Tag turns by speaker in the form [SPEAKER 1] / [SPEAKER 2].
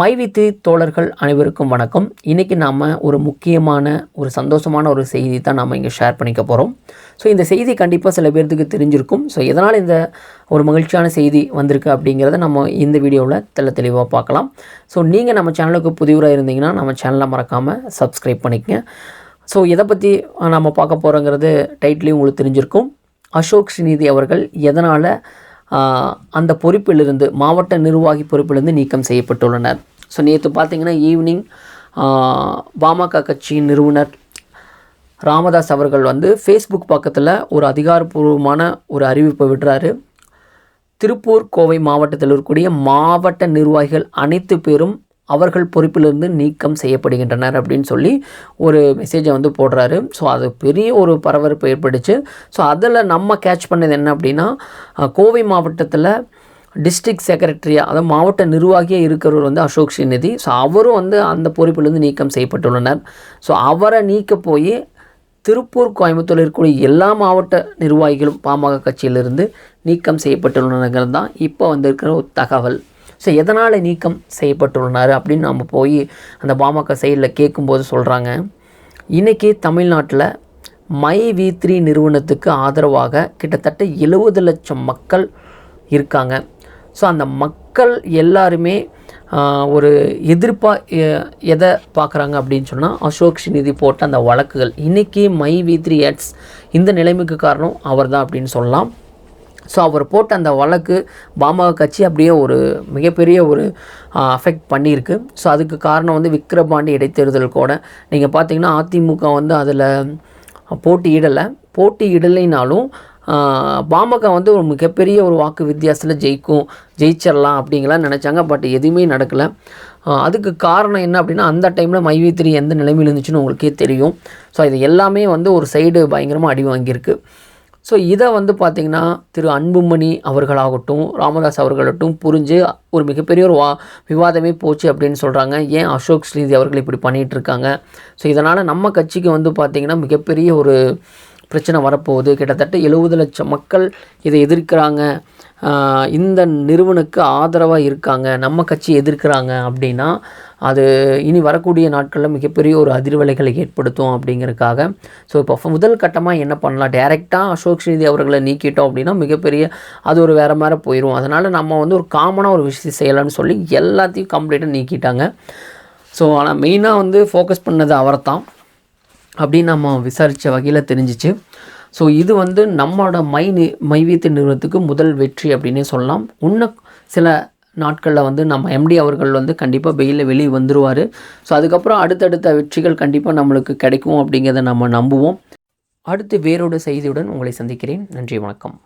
[SPEAKER 1] மைவித்து தோழர்கள் அனைவருக்கும் வணக்கம். இன்றைக்கி நாம் ஒரு முக்கியமான ஒரு சந்தோஷமான ஒரு செய்தி தான் நாம் இங்கே ஷேர் பண்ணிக்க போகிறோம் ஸோ இந்த செய்தி கண்டிப்பாக சில பேர்த்துக்கு தெரிஞ்சிருக்கும். ஸோ எதனால் இந்த ஒரு மகிழ்ச்சியான செய்தி வந்திருக்கு அப்படிங்கிறத நம்ம இந்த வீடியோவில் தெல்ல தெளிவாக பார்க்கலாம். ஸோ நீங்கள் நம்ம சேனலுக்கு புதிவராக இருந்தீங்கன்னா நம்ம சேனலை மறக்காமல் சப்ஸ்கிரைப் பண்ணிக்கங்க. ஸோ எதை பற்றி நம்ம பார்க்க போகிறோங்கிறது டைட்லையும் உங்களுக்கு தெரிஞ்சிருக்கும். அசோக் ஸ்ரீநிதி அவர்கள் எதனால் அந்த பொறுப்பிலிருந்து மாவட்ட நிர்வாகி பொறுப்பிலிருந்து நீக்கம் செய்யப்பட்டுள்ளனர். ஸோ நேற்று பார்த்தீங்கன்னா ஈவினிங் பாமக கட்சியின் நிறுவனர் ராமதாஸ் அவர்கள் வந்து ஃபேஸ்புக் பக்கத்தில் ஒரு அதிகாரப்பூர்வமான ஒரு அறிவிப்பை விடுறாரு. திருப்பூர் கோவை மாவட்டத்தில் இருக்கக்கூடிய மாவட்ட நிர்வாகிகள் அனைத்து பேரும் அவர்கள் பொறுப்பிலிருந்து நீக்கம் செய்யப்படுகின்றனர் அப்படின்னு சொல்லி ஒரு மெசேஜை வந்து போடுறாரு. ஸோ அது பெரிய ஒரு பரபரப்பு ஏற்பட்டுச்சு. ஸோ அதில் நம்ம கேட்ச் பண்ணது என்ன அப்படின்னா கோவை மாவட்டத்தில் டிஸ்ட்ரிக்ட் செக்ரட்டரியாக அதாவது மாவட்ட நிர்வாகியாக இருக்கிறவர் வந்து அசோக் ஸ்ரீநிதி. ஸோ அவரும் வந்து அந்த பொறுப்பிலிருந்து நீக்கம் செய்யப்பட்டுள்ளனர். ஸோ அவரை நீக்க போய் திருப்பூர் கோயம்புத்தூர் இருக்கக்கூடிய எல்லா மாவட்ட நிர்வாகிகளும் பாமக கட்சியிலிருந்து நீக்கம் செய்யப்பட்டுள்ளனர்கள் தான் இப்போ வந்திருக்கிற ஒரு தகவல். ஸோ எதனால் நீக்கம் செய்யப்பட்டுள்ளனர் அப்படின்னு நம்ம போய் அந்த பாமக சைடில் கேட்கும்போது சொல்கிறாங்க இன்றைக்கி தமிழ்நாட்டில் மை வி த்ரீ நிறுவனத்துக்கு ஆதரவாக கிட்டத்தட்ட எழுபது லட்சம் மக்கள் இருக்காங்க. ஸோ அந்த மக்கள் எல்லாருமே ஒரு எதிர்ப்பாக எதை பார்க்குறாங்க அப்படின்னு சொன்னால் அசோக் ஸ்ரீநிதி போட்ட அந்த வழக்குகள். இன்றைக்கி மை வி த்ரீ எட்ஸ் இந்த நிலைமைக்கு காரணம் அவர் தான் அப்படின்னு சொல்லலாம். ஸோ அவர் போட்ட அந்த வழக்கு பாமக கட்சி அப்படியே ஒரு மிகப்பெரிய ஒரு அஃபெக்ட் பண்ணியிருக்கு. ஸோ அதுக்கு காரணம் வந்து விக்ரபாண்டி இடைத்தேர்தல் கூட. நீங்கள் பார்த்தீங்கன்னா அதிமுக வந்து அதில் போட்டியிடலை. போட்டியிடலைனாலும் பாமக வந்து ஒரு மிகப்பெரிய ஒரு வாக்கு வித்தியாசத்தில் ஜெயிக்கும் ஜெயிச்சிடலாம் அப்படிங்கலாம் நினச்சாங்க. பட் எதுவுமே நடக்கலை. அதுக்கு காரணம் என்ன அப்படின்னா அந்த டைமில் மைவித்திரி எந்த நிலைமையில் இருந்துச்சுன்னு உங்களுக்கே தெரியும். ஸோ இது எல்லாமே வந்து ஒரு சைடு பயங்கரமாக அடி வாங்கியிருக்கு. ஸோ இதை வந்து பார்த்திங்கன்னா திரு அன்புமணி அவர்களாகட்டும் ராமதாஸ் அவர்களாகட்டும் புரிஞ்சு ஒரு மிகப்பெரிய ஒரு வா விவாதமே போச்சு அப்படின்னு சொல்கிறாங்க ஏன் அசோக் ஸ்ரீதி அவர்கள் இப்படி பண்ணிகிட்டு இருக்காங்க? ஸோ இதனால் நம்ம கட்சிக்கு வந்து பார்த்திங்கன்னா மிகப்பெரிய ஒரு பிரச்சனை வரப்போகுது. கிட்டத்தட்ட எழுபது லட்சம் மக்கள் இதை எதிர்க்கிறாங்க. இந்த நிறுவனுக்கு ஆதரவாக இருக்காங்க. நம்ம கட்சி எதிர்க்கிறாங்க அப்படின்னா அது இனி வரக்கூடிய நாட்களில் மிகப்பெரிய ஒரு அதிர்வலைகளை ஏற்படுத்தும் அப்படிங்கிறதுக்காக. ஸோ இப்போ முதல் கட்டமாக என்ன பண்ணலாம்? டைரெக்டாக அசோக் ஸ்ரீதி அவர்களை நீக்கிட்டோம் அப்படின்னா மிகப்பெரிய அது ஒரு வேறு மாதிரி போயிடும் அதனால் நம்ம வந்து ஒரு காமனாக ஒரு விஷயம் செய்யலாம்னு சொல்லி எல்லாத்தையும் கம்ப்ளீட்டாக நீக்கிட்டாங்க. ஸோ ஆனால் மெயினாக வந்து ஃபோக்கஸ் பண்ணது அவரை தான் அப்படின்னு நம்ம விசாரித்த வகையில் தெரிஞ்சிச்சு. ஸோ இது வந்து நம்மளோட மை நி மைவீத்து நிறுவனத்துக்கு முதல் வெற்றி அப்படின்னே சொல்லலாம். இன்னும் சில நாட்களில் வந்து நம்ம எம்டி அவர்கள் வந்து கண்டிப்பாக வெயிலில் வெளியே வந்துருவார். ஸோ அதுக்கப்புறம் அடுத்தடுத்த வெற்றிகள் கண்டிப்பாக நம்மளுக்கு கிடைக்கும் அப்படிங்கிறத நம்ம நம்புவோம். அடுத்து வேறொரு செய்தியுடன் உங்களை சந்திக்கிறேன். நன்றி வணக்கம்.